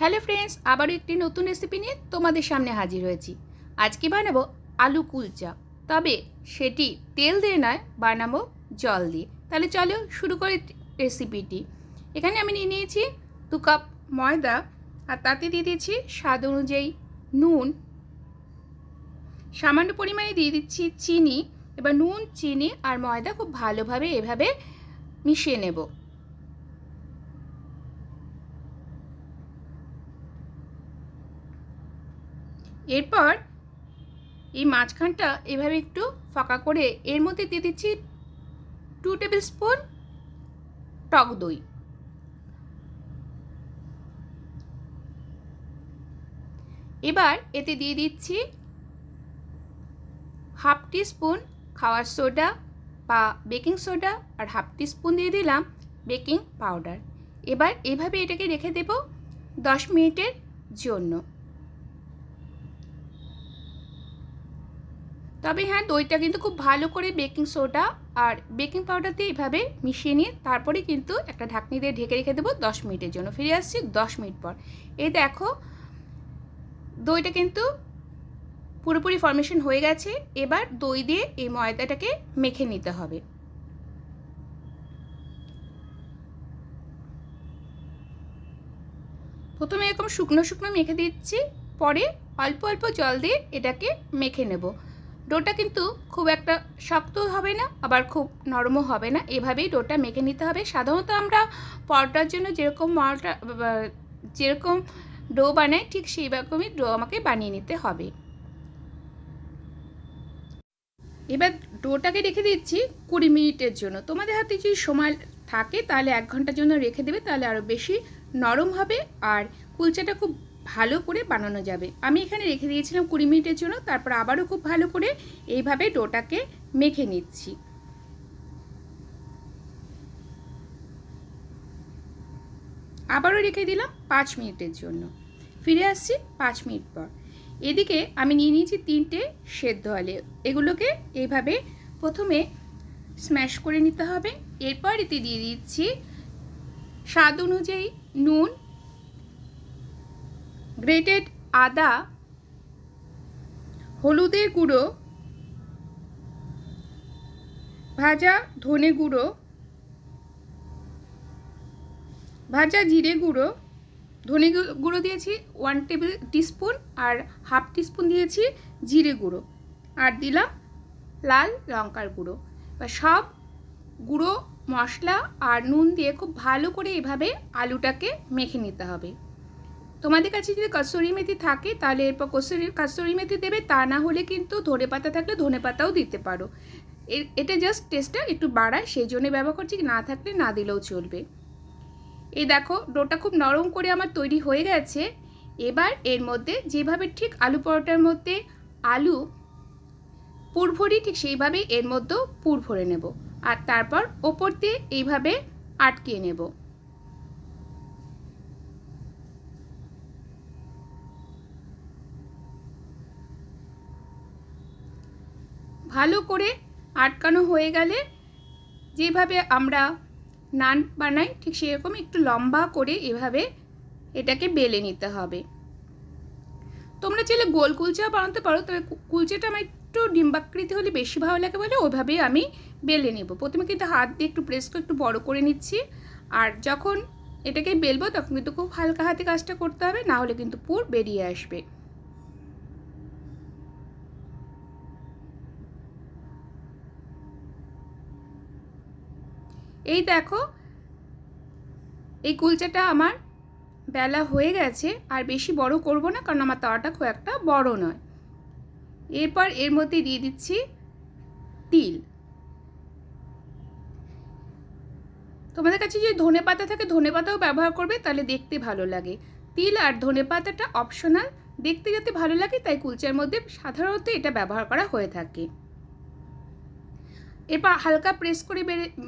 Hello friends, আবারও একটি নতুন রেসিপি নিয়ে তোমাদের সামনে হাজির হয়েছি। আজকে বানাবো আলু কুলচা। তবে সেটি তেল দিয়ে নয়, বানাবো জল দিয়ে। তাহলে চলো শুরু করি রেসিপিটি এখানে আমি নিয়ে নিয়েছি দু কাপ ময়দা আর তাতে দিয়ে দিয়েছি স্বাদ অনুযায়ী নুন। সামান্য পরিমাণে দিয়ে দিচ্ছি চিনি। এবার নুন, চিনি আর ময়দা খুব ভালোভাবে এভাবে মিশিয়ে নেব। এরপর এই মাঝখানটা এভাবে একটু ফাঁকা করে এর মধ্যে দিয়ে দিচ্ছি টু টেবিল স্পুন টক দই। এবার এতে দিয়ে দিচ্ছি হাফ টি স্পুন খাওয়ার সোডা বা বেকিং সোডা আর হাফ টি স্পুন দিয়ে দিলাম বেকিং পাউডার এবার এভাবে এটাকে রেখে দেব দশ মিনিটের জন্য। তবে হ্যাঁ দইটা কিন্তু খুব ভালো করে বেকিং সোডা আর বেকিং পাউডার দিয়ে এইভাবে মিশিয়ে নিয়ে তারপরে কিন্তু একটা ঢাকনি দিয়ে ঢেকে রেখে দেবো দশ মিনিটের জন্য। ফিরে আসছি দশ মিনিট পর। এই দেখো, দইটা কিন্তু পুরোপুরি ফর্মেশন হয়ে গেছে। এবার দই দিয়ে এই ময়দাটাকে মেখে নিতে হবে। প্রথমে এরকম শুকনো শুকনো মেখে দিচ্ছি, পরে অল্প অল্প জল দিয়ে এটাকে মেখে নেব। ডোটা কিন্তু খুব একটা শক্ত হবে না, আবার খুব নরমও হবে না। এভাবেই ডোটা মেখে নিতে হবে। সাধারণত আমরা পরোটার জন্য যেরকম মরটা যেরকম ডো বানাই, ঠিক সেই রকমই ডো আমাকে বানিয়ে নিতে হবে। এবার ডোটাকে রেখে দিচ্ছি কুড়ি মিনিটের জন্য। তোমাদের হাতে যদি সময় থাকে, তাহলে এক ঘণ্টার জন্য রেখে দেবে, তাহলে আরও বেশি নরম হবে। আর কুলচাটা খুব ভালো করে বানানো যাবে। আমি এখানে রেখে দিয়েছিলাম কুড়ি মিনিটের জন্য, তারপর আবারও খুব ভালো করে এইভাবে ডোটাকে মেখে নিচ্ছি। আবারও রেখে দিলাম পাঁচ মিনিটের জন্য। ফিরে আসছি পাঁচ মিনিট পর। এদিকে আমি নিয়ে নিয়েছি তিনটে সেদ্ধ আলে। এগুলোকে এইভাবে প্রথমে স্ম্যাশ করে নিতে হবে। এরপর এতে দিয়ে দিচ্ছি স্বাদ অনুযায়ী নুন গ্রেটেড আদা, হলুদের গুঁড়ো, ভাজা ধনে গুঁড়ো, ভাজা জিরে গুঁড়ো, ধনে গুঁড়ো দিয়েছি ওয়ান টেবিল টিস্পুন আর হাফ টিস্পুন দিয়েছি জিরে গুঁড়ো। আর দিলাম লাল লঙ্কার গুঁড়ো। বা সব গুঁড়ো, মশলা আর নুন দিয়ে খুব ভালো করে এভাবে আলুটাকে মেখে নিতে হবে। তোমাদের কাছে যদি কসুরি মেথি থাকে, তাহলে এরপর কসুরি কসুরি মেথি দেবে, তা না হলে কিন্তু ধনে পাতা থাকলে ধনে পাতাও দিতে পারো। এটা জাস্ট টেস্টটা একটু বাড়ায়, সেই জন্য ব্যবহার করছি, না থাকলে না দিলেও চলবে। এই দেখো, ডোটা খুব নরম করে আমার তৈরি হয়ে গেছে। এবার এর মধ্যে যেভাবে ঠিক আলু পরোটার মধ্যে আলু পুর ভরি, ঠিক সেইভাবেই এর মধ্যেও পুর ভরে নেব। আর তারপর ওপর দিয়ে এইভাবে আটকে নেব। ভালো করে আটকানো হয়ে গেলে যেভাবে আমরা নান বানাই, ঠিক সেরকম একটু লম্বা করে এভাবে এটাকে বেলে নিতে হবে। তোমরা চাইলে গোল কুলচা বানাতে পারো, তবে কুলচাটা আমার একটু ডিম্বাকৃতি হলে বেশি ভালো লাগে বলে ওইভাবেই আমি বেলে নেব। প্রথমে কিন্তু হাত দিয়ে একটু প্রেস করে একটু বড় করে নিচ্ছি, আর যখন এটাকে বেলবো তখন কিন্তু খুব হালকা হাতে কাজটা করতে হবে, না হলে কিন্তু পুর বেরিয়ে আসবে। এই দেখো, এই কুলচাটা আমার বেলা হয়ে গেছে, আর বেশি বড় করব না, কারণ আমার তাওয়াটা খুব একটা বড় নয়। এরপর এর মধ্যে দিয়ে দিচ্ছি তিল। তোমাদের কাছে যদি ধনে পাতা থাকে, ধনে পাতাও ব্যবহার করবে, তাহলে দেখতে ভালো লাগে। তিল আর ধনে পাতাটা অপশনাল দেখতে যাতে ভালো লাগে, তাই কুলচার মধ্যে সাধারণত এটা ব্যবহার করা হয়ে থাকে। এরপর হালকা প্রেস করে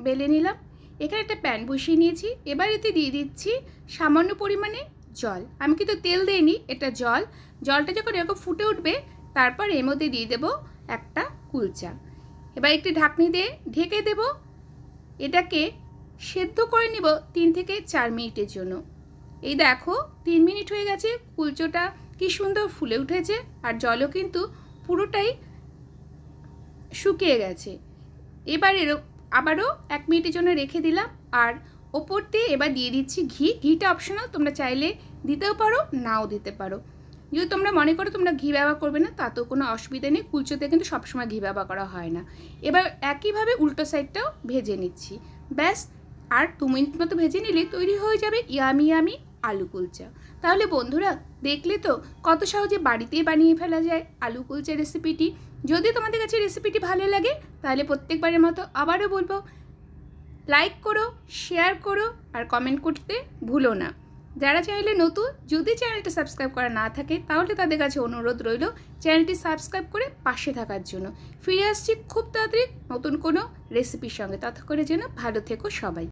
বেলে নিলাম। এখানে একটা প্যান বসিয়ে নিয়েছি। এবার এতে দিয়ে দিচ্ছি সামান্য পরিমাণে জল। আমি কিন্তু তেল দিইনি, এটা জল। জলটা যখন এরকম ফুটে উঠবে, তারপর এর মধ্যে দিয়ে দেব একটা কুলচা। এবার একটি ঢাকনি দিয়ে ঢেকে দেব। এটাকে সেদ্ধ করে নিব তিন থেকে চার মিনিটের জন্য। এই দেখো, তিন মিনিট হয়ে গেছে, কুলচোটা কি সুন্দর ফুলে উঠেছে আর জলও কিন্তু পুরোটাই শুকিয়ে গেছে। এবার এর আবারও এক মিনিটের জন্য রেখে দিলাম। আর ওপর দিয়ে এবার দিয়ে দিচ্ছি ঘি। ঘিটা অপশনাল তোমরা চাইলে দিতেও পারো, নাও দিতে পারো। যদি তোমরা মনে করো তোমরা ঘি ব্যবহার করবে না, তাতেও কোনো অসুবিধা নেই। কুলচোতে কিন্তু সবসময় ঘি ব্যবহার করা হয় না। এবার একইভাবে উল্টো সাইডটাও ভেজে নিচ্ছি। ব্যাস, আর দু মিনিট মতো ভেজে নিলে তৈরি হয়ে যাবে ইয়ামি ইয়ামি আলু কুলচা। তাহলে বন্ধুরা, দেখলে তো কত সহজে বাড়িতেই বানিয়ে ফেলা যায় আলু কুলচা রেসিপিটি যদি তোমাদের কাছে রেসিপিটি ভালো লাগে, তাহলে প্রত্যেকবারের মতো আবারও বলব লাইক করো শেয়ার করো, আর কমেন্ট করতে ভুলো না। যারা চাইলে নতুন, যদি চ্যানেলটা সাবস্ক্রাইব করা না থাকে, তাহলে তাদের কাছে অনুরোধ রইল চ্যানেলটি সাবস্ক্রাইব করে পাশে থাকার জন্য। ফিরে আসছি খুব তাড়াতাড়ি নতুন কোনো রেসিপির সঙ্গে। ততক্ষণের যেন ভালো থেকো সবাই।